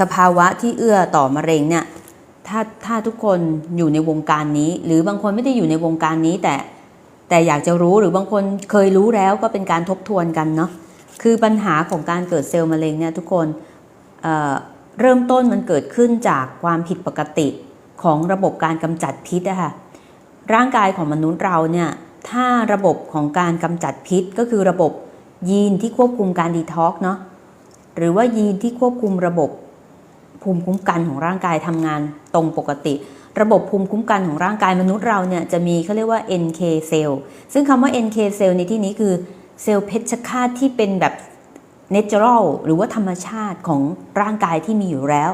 สภาวะที่เอื้อต่อมะเร็งเนี่ยถ้าถ้าทุกคนอยู่ในวงการนี้ หรือบางคนไม่ได้อยู่ในวงการนี้ แต่แต่อยากจะรู้หรือบางคนเคยรู้แล้วก็เป็นการทบทวนกันเนาะคือปัญหาของการเกิดเซลล์มะเร็งเนี่ยทุกคนเเริ่มต้นมันเกิดขึ้นจากความผิดปกติของระบบการกำจัดพิษอะค่ะร่างกายของมนุษย์เราเนี่ยถ้าระบบของการกำจัดพิษก็คือระบบยีนที่ควบคุมการดีท็อกเนาะหรือว่ายีนที่ควบคุมระบบ ภูมิคุ้มกันของร่างกายทำงานตรงปกติ ระบบภูมิคุ้มกันของร่างกายมนุษย์เราเนี่ยจะมีเขาเรียกว่า NK เซลล์ซึ่งคำว่า NK เซลล์ในที่นี้คือเซลล์เพชฌฆาตที่เป็นแบบ natural หรือว่าธรรมชาติของร่างกายที่มีอยู่แล้ว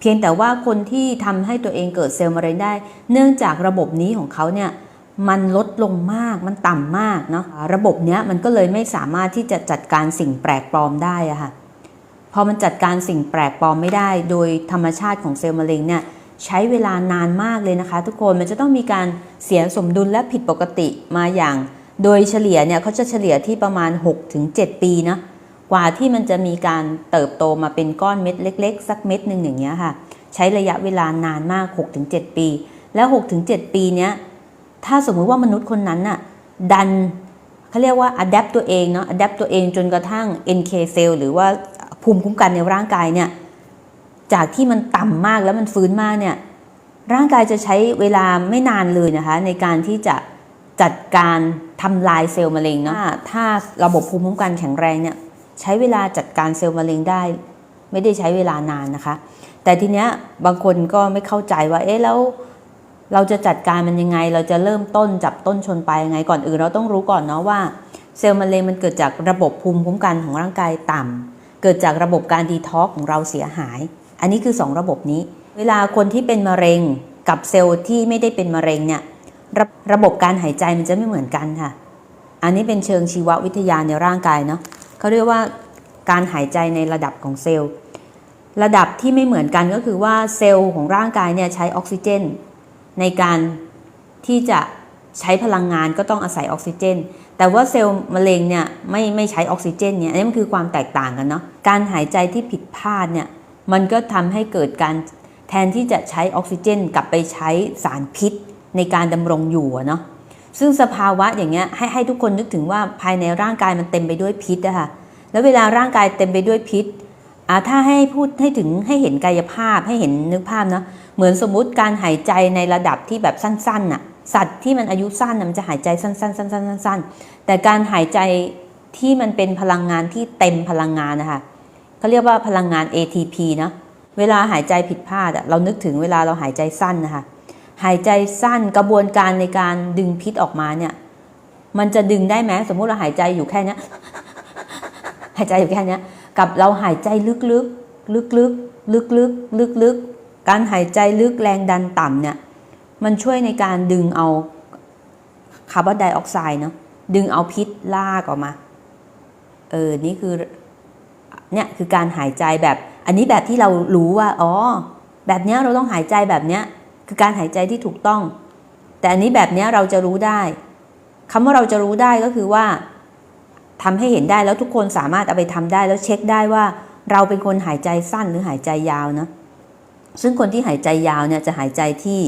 เพียงแต่ว่าคนที่ทำให้ตัวเองเกิดเซลล์มะเร็งได้ เนื่องจากระบบนี้ของเขาเนี่ยมันลดลงมาก มันต่ำมากเนาะ ระบบเนี้ยมันก็เลยไม่สามารถที่จะจัดการสิ่งแปลกปลอมได้อะค่ะ พอมันจัดการสิ่งแปลกปลอมไม่ได้ โดยธรรมชาติของเซลล์มะเร็งเนี่ยใช้เวลานานมากเลยนะคะ ทุกคนมันจะต้องมีการเสียสมดุลและผิดปกติมาอย่าง โดยเฉลี่ยเนี่ยเขาจะเฉลี่ยที่ประมาณ 6-7 ปีนะกว่าที่มันจะมีการเติบโตมาเป็นก้อนเม็ดเล็ก ๆ สักเม็ดหนึ่งอย่างเงี้ยค่ะ ใช้ระยะเวลานานมาก 6-7 ปี แล้ว 6-7 ปีเนี้ยถ้าสมมุติว่ามนุษย์คนนั้นน่ะดันเขาเรียกว่า adapt ตัวเองเนาะ adapt ตัวเองจนกระทั่ง NK cell หรือว่า ภูมิคุ้มกันในร่างกายเนี่ยจากที่มันต่ำมากแล้วมันฟื้นมากเนี่ยร่างกายจะใช้เวลาไม่นานเลยนะคะในการที่จะจัดการทำลายเซลล์มะเร็งเนาะถ้าระบบภูมิคุ้มกันแข็งแรงเนี่ยใช้เวลาจัดการเซลล์มะเร็งได้ ไม่ได้ใช้เวลานานนะคะ แต่ทีเนี้ยบางคนก็ไม่เข้าใจว่าเอ๊ะแล้วเราจะจัดการมันยังไง เราจะเริ่มต้นจับต้นชนปลายยังไงก่อนอื่นเราต้องรู้ก่อนเนาะว่าเซลล์มะเร็งมันเกิดจากระบบภูมิคุ้มกันของร่างกายต่ำ เกิดจากระบบการดีท็อกของเราเสียหาย อันนี้คือ 2 ระบบนี้ เวลาคนที่เป็นมะเร็งกับเซลล์ที่ไม่ได้เป็นมะเร็งเนี่ยระระบบการหายใจมันจะไม่เหมือนกันค่ะ อันนี้เป็นเชิงชีววิทยาในร่างกายเนาะเขาเรียกว่าการหายใจในระดับของเซลล์ ระดับที่ไม่เหมือนกันก็คือว่าเซลล์ของร่างกายเนี่ยใช้ออกซิเจน ในการที่จะ ใช้พลังงานก็ต้องอาศัยออกซิเจน แต่ว่าเซลล์มะเร็งเนี่ยไม่ไม่ใช้ออกซิเจนเนี่ยอันนี้มันคือความแตกต่างกันเนาะการหายใจที่ผิดพลาดเนี่ยมันก็ทำให้เกิดการแทนที่จะใช้ออกซิเจน กลับไปใช้สารพิษในการดำรงอยู่เนาะซึ่งสภาวะอย่างเงี้ยให้ให้ทุกคนนึกถึงว่าภายในร่างกายมันเต็มไปด้วยพิษอะค่ะแล้วเวลาร่างกายเต็มไปด้วยพิษอ่าถ้าให้พูดให้ถึงให้เห็นกายภาพให้เห็นนึกภาพนะเหมือนสมมุติการหายใจในระดับที่แบบสั้นๆน่ะ สัตว์ที่มันอายุสั้นน่ะมันจะหายใจสั้นๆสั้นๆสั้นๆแต่การหายใจที่มันเป็นพลังงานที่เต็มพลังงานนะคะเขาเรียกว่าพลังงาน ATP นะเวลาหายใจผิดพลาดเรานึกถึงเวลาเราหายใจสั้นนะคะหายใจสั้นกระบวนการในการดึงพิษออกมาเนี่ยมันจะดึงได้ไหมสมมุติเราหายใจอยู่แค่นี้หายใจอยู่แค่นี้กับเราหายใจลึกๆลึกๆลึกๆลึกๆการหายใจลึกแรงดันต่ำเนี่ย มันช่วยในการดึงเอาคาร์บอนไดออกไซด์เนาะดึงเอาพิษลากออกมาเออนี่คือเนี่ยคือการหายใจแบบ อันนี้แบบที่เรารู้ว่าอ๋อแบบเนี้ยเราต้องหายใจแบบเนี้ยคือการหายใจที่ถูกต้อง แต่อันนี้แบบเนี้ยเราจะรู้ได้คำว่าเราจะรู้ได้ก็คือว่าทำให้เห็นได้แล้วทุกคนสามารถเอาไปทำได้แล้วเช็คได้ว่า เราเป็นคนหายใจสั้นหรือหายใจยาวนะซึ่งคนที่หายใจยาวเนี่ยจะหายใจที่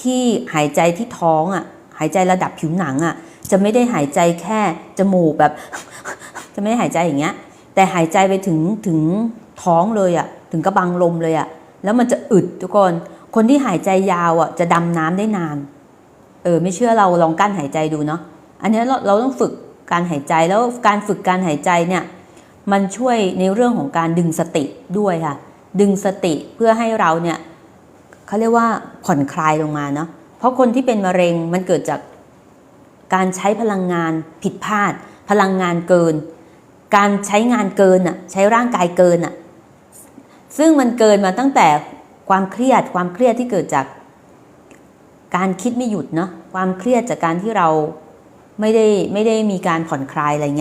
ที่หายใจที่ท้องอะหายใจระดับผิวหนังอะจะไม่ได้หายใจแค่จมูกแบบ จะไม่ได้หายใจอย่างเงี้ย แต่หายใจไปถึงถึงท้องเลยอะถึงกระบังลมเลยอะแล้วมันจะอึดทุกคน คนที่หายใจยาวอะจะดำน้ำได้นาน เออไม่เชื่อเราลองกั้นหายใจดูเนาะอันนี้เราเราต้องฝึกการหายใจแล้วการฝึกการหายใจเนี่ยมันช่วยในเรื่องของการดึงสติด้วยค่ะ ดึงสติเพื่อให้เราเนี่ย เขาเรียกว่าผ่อนคลายลงมาเนาะเพราะคนที่เป็นมะเร็งมันเกิดจากการใช้พลังงานผิดพลาด พลังงานเกิน การใช้งานเกินอะใช้ร่างกายเกินอะซึ่งมันเกินมาตั้งแต่ความเครียดความเครียดที่เกิดจากการคิดไม่หยุดเนาะความเครียดจากการที่เราไม่ได้ไม่ได้มีการผ่อนคลายอะไรเงี้ย